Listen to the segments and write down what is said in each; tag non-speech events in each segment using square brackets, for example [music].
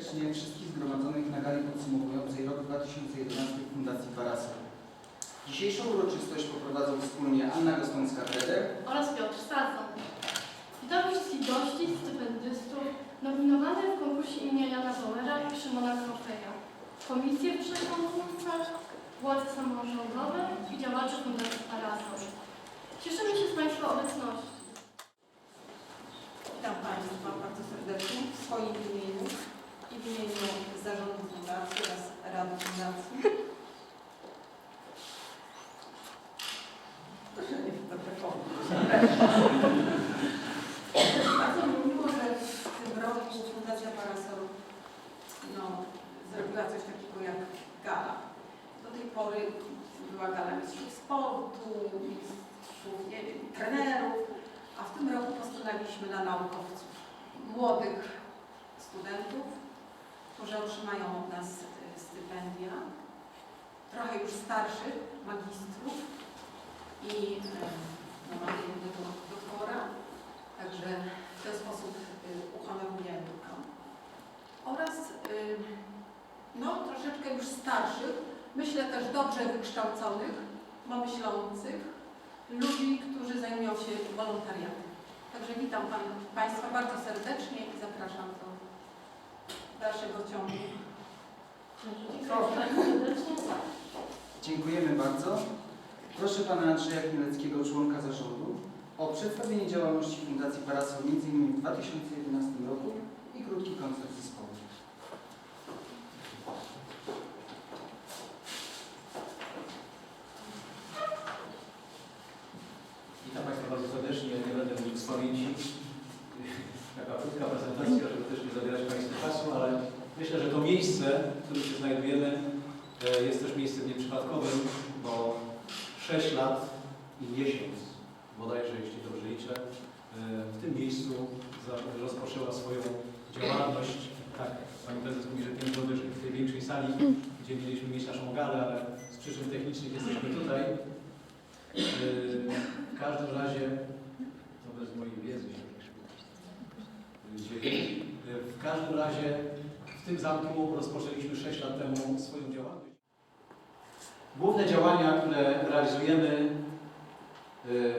serdecznie wszystkich zgromadzonych na gali podsumowującej rok 2011 w Fundacji Parasol. Dzisiejszą uroczystość poprowadzą wspólnie Anna Gostomska-Feder, oraz Piotr Sadzon. Witam wszystkich gości, stypendystów nominowanych w konkursie imienia Jana Bauera i Szymona Krofeja, komisje w trzech konkursach, władze samorządowe i działaczy Fundacji Parasol. Cieszymy się z Państwa obecności. Witam Państwa bardzo serdecznie w swoim imieniu w imieniu Zarządu Fundacji oraz Rady Fundacji. Proszę nie fotografować. Bardzo mi miło, że w tym roku Fundacja Parasol no, zrobiła coś takiego jak gala. Do tej pory była gala mistrzów sportu, mistrzów nie wiem, trenerów, a w tym roku postawiliśmy na naukowców, młodych studentów, którzy otrzymają od nas e, stypendia, trochę już starszych magistrów i e, no, mamy doktora, także w ten sposób e, uhonorujemy go. Oraz no, troszeczkę już starszych, myślę też dobrze wykształconych, myślących, ludzi, którzy zajmują się wolontariatem. Także witam pan, Państwa bardzo serdecznie i zapraszam do dalszego ciągu. Serdecznie. Dziękujemy bardzo. Proszę Pana Andrzeja Chmielewskiego, członka zarządu, o przedstawienie działalności Fundacji Parasol m.in. w 2011 roku i krótki koncert zespołu. Witam Państwa bardzo serdecznie. Nie będę mówił z pamięci. Taka krótka prezentacja, żeby też nie zabierać Państwu czasu, ale myślę, że to miejsce, w którym się znajdujemy, e, jest też miejscem nieprzypadkowym, bo 6 lat i miesiąc, bodajże jeśli dobrze liczę, e, w tym miejscu rozpoczęła swoją działalność. Tak, Pani Prezes mówi, że piętro wyżej, w tej większej sali, gdzie mieliśmy mieć naszą galę, ale z przyczyn technicznych jesteśmy tutaj. Yy, W każdym razie, to bez mojej wiedzy się dzieje. W każdym razie tym zamku rozpoczęliśmy 6 lat temu swoją działalność. Główne działania, które realizujemy yy,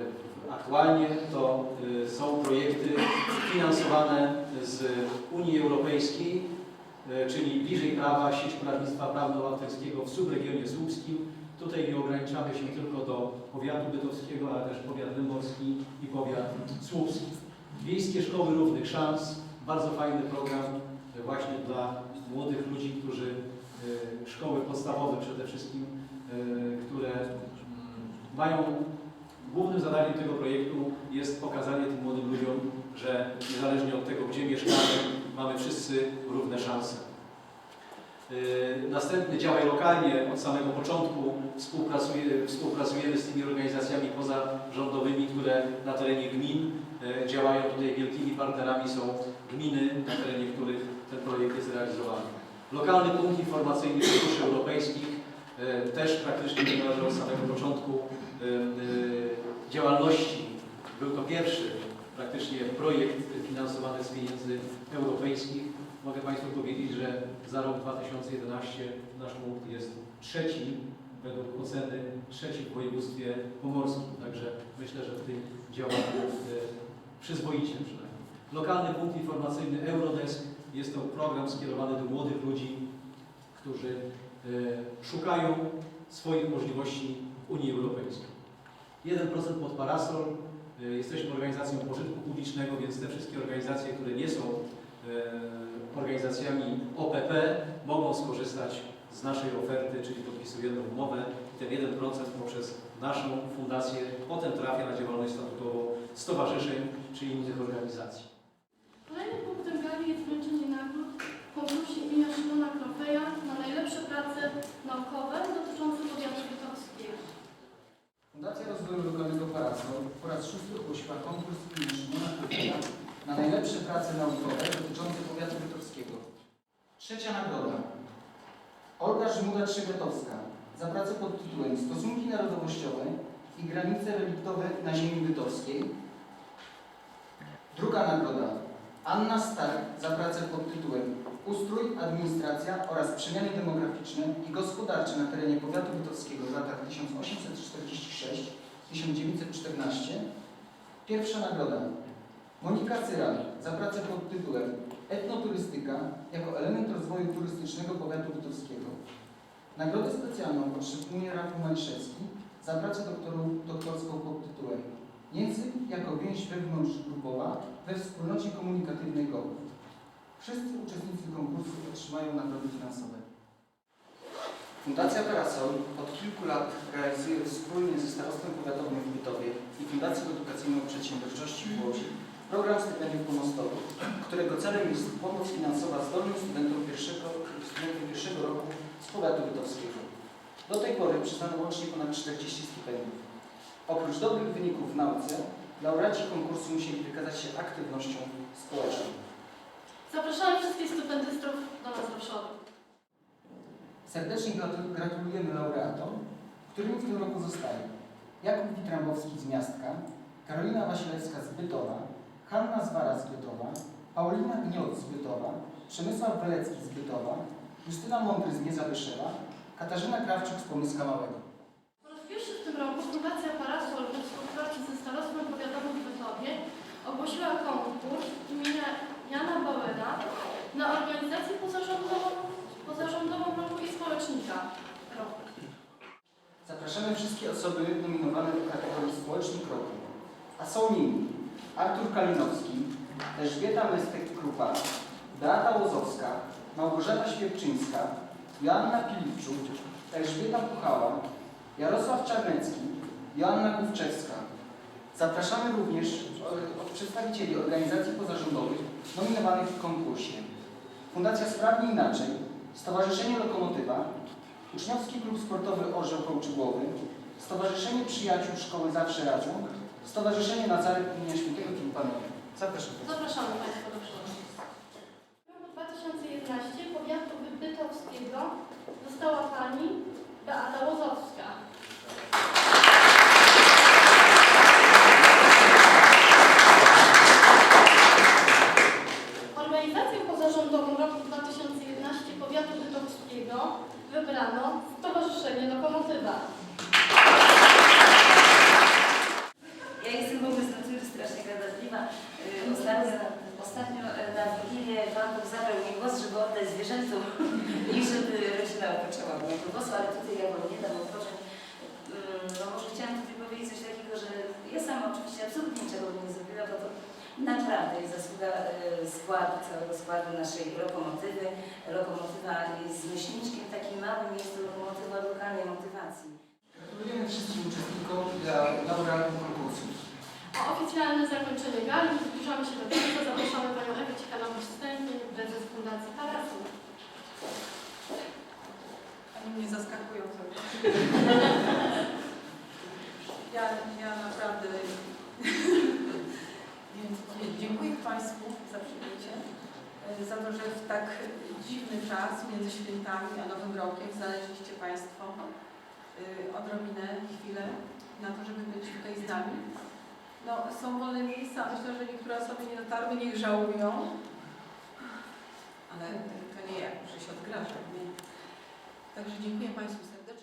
aktualnie, to yy, są projekty finansowane z Unii Europejskiej, yy, czyli bliżej prawa, sieć prawnictwa prawno-obywatelskiego w subregionie słupskim, Tutaj nie ograniczamy się tylko do powiatu bytowskiego, ale też powiat lęborski i powiat słupski. Wiejskie Szkoły Równych Szans, bardzo fajny program właśnie dla młodych ludzi, którzy e, szkoły podstawowe przede wszystkim, e, które mm, mają głównym zadaniem tego projektu jest pokazanie tym młodym ludziom, że niezależnie od tego, gdzie mieszkamy, mamy wszyscy równe szanse. Yy, Następny działaj lokalnie od samego początku. Współpracuje, współpracujemy z tymi organizacjami pozarządowymi, które na terenie gmin działają. Tutaj wielkimi partnerami są gminy, na terenie których ten projekt jest realizowany. Lokalny punkt informacyjny funduszy europejskich yy, też praktycznie niemalże od samego początku yy, yy, działalności. Był to pierwszy praktycznie projekt finansowany z pieniędzy europejskich. Mogę Państwu powiedzieć, że za rok 2011 nasz punkt jest trzeci, według oceny trzeci w województwie pomorskim. Także myślę, że w tym działamy e, przyzwoicie przynajmniej. Lokalny punkt informacyjny Eurodesk jest to program skierowany do młodych ludzi, którzy e, szukają swoich możliwości w Unii Europejskiej. 1% pod parasol. E, Jesteśmy organizacją pożytku publicznego, więc te wszystkie organizacje, które nie są e, organizacjami OPP mogą skorzystać z naszej oferty, czyli podpisujemy umowę i ten 1% poprzez naszą fundację potem trafia na działalność statutową stowarzyszeń czy innych organizacji. Kolejnym punktem gali jest wręczenie nagród w konkursie imienia Szymona Krofeja na najlepsze prace naukowe dotyczące powiatu bytowskiego. Fundacja Rozwoju Lokalnego Parasol po raz szósty ogłosiła konkurs imienia Szymona Kryteja na najlepsze prace naukowe dotyczące powiatu bytowskiego. Trzecia nagroda. Olga Żmuda-Trzebiatowska za pracę pod tytułem Stosunki narodowościowe i granice reliktowe na ziemi bytowskiej. Druga nagroda. Anna Stark za pracę pod tytułem Ustrój administracja oraz przemiany demograficzne i gospodarcze na terenie powiatu bytowskiego w latach 1846-1914. Pierwsza nagroda. Monika Cyral za pracę pod tytułem Etnoturystyka jako element rozwoju turystycznego powiatu bytowskiego. Nagrodę specjalną otrzymuje Rafał Maliszewski za pracę doktoru, doktorską pod tytułem Język jako więź wewnątrzgrupowa we wspólnocie komunikatywnej GOW. Wszyscy uczestnicy konkursu otrzymają nagrody finansowe. Fundacja Parasol od kilku lat realizuje wspólnie ze Starostwem Powiatowym w Bytowie i Fundacją Edukacyjną Przedsiębiorczości w Łodzi program stypendiów pomostowych, którego celem jest pomoc finansowa zdolnym studentom pierwszego, studentom pierwszego roku z powiatu bytowskiego. Do tej pory przyznano łącznie ponad 40 stypendiów. Oprócz dobrych wyników w nauce, laureaci konkursu musieli wykazać się aktywnością społeczną. Zapraszamy wszystkich stypendystów do nas do przodu. Serdecznie gratu- gratulujemy laureatom, którymi w tym roku zostali Jakub Witrambowski z Miastka, Karolina Wasilewska z Bytowa, Hanna Zwara z Bytowa, Paulina Gniot z Bytowa, Przemysław Welecki z Bytowa, Justyna Mądry z Miezabyszewa, Katarzyna Krawczyk z Pomyska Małego. Po raz pierwszy w tym roku Fundacja Parasol we współpracy ze Starostwem Powiatowym w Bytowie ogłosiła konkurs imienia Jana Bauera na organizację pozarządową, pozarządową roku i społecznika roku. Zapraszamy wszystkie osoby nominowane do kategorii Społecznik Roku, a są nimi Artur Kalinowski, Elżbieta Mestek-Krupa, Beata Łozowska, Małgorzata Świerczyńska, Joanna Pilipczuk, Elżbieta Puchała, Jarosław Czarnecki, Joanna Główczewska. Zapraszamy również e, przedstawicieli organizacji pozarządowych nominowanych w konkursie. Fundacja Sprawnie Inaczej, Stowarzyszenie Lokomotywa, Uczniowski Klub Sportowy Orzeł Kołczygłowy, Stowarzyszenie Przyjaciół Szkoły Zawsze Razem, Stowarzyszenie Nazaret imienia Świętego Filipa Nowego. Zapraszam. Zapraszamy Państwa do przodu. W roku 2011 powiatu bytowskiego została Pani Beata Łozowska. Organizację pozarządową roku 2011 powiatu bytowskiego wybrano Stowarzyszenie Lokomotywa. Ja jestem w ogóle z natury strasznie gadatliwa. Y, Ostatnio, ostatnio e, Wigilię Pan Bóg zabrał mi głos, żeby oddać zwierzętom [laughs] i żeby rodzina odpoczęła od mojego głosu, ale tutaj ja wam nie dam odpocząć. Mm, No może chciałam tutaj powiedzieć coś takiego, że ja sama oczywiście absolutnie niczego bym nie zrobiła, bo to naprawdę jest zasługa e, składu, całego składu naszej lokomotywy. Lokomotywa jest z myślniczkiem takim małym, jest to lokomotywa lokalnej motywacji. Gratulujemy wszystkim uczestnikom dla laureatów konkursu. O oficjalne zakończenie gali zbliżamy się do końca. Zapraszamy Panią Ewę Ciekanowić-Stępień, prezes Fundacji Parasol. Oni mnie zaskakują. [laughs] Ja, ja naprawdę [laughs] dziękuję Państwu za przybycie, e, za to, że w tak dziwny czas między świętami a Nowym Rokiem znaleźliście Państwo e, odrobinę, chwilę na to, żeby być tutaj z nami. No, są wolne miejsca, myślę, że niektóre osoby nie dotarły, niech żałują. Ale to nie ja, muszę się odgrażać. Nie? Także dziękuję Państwu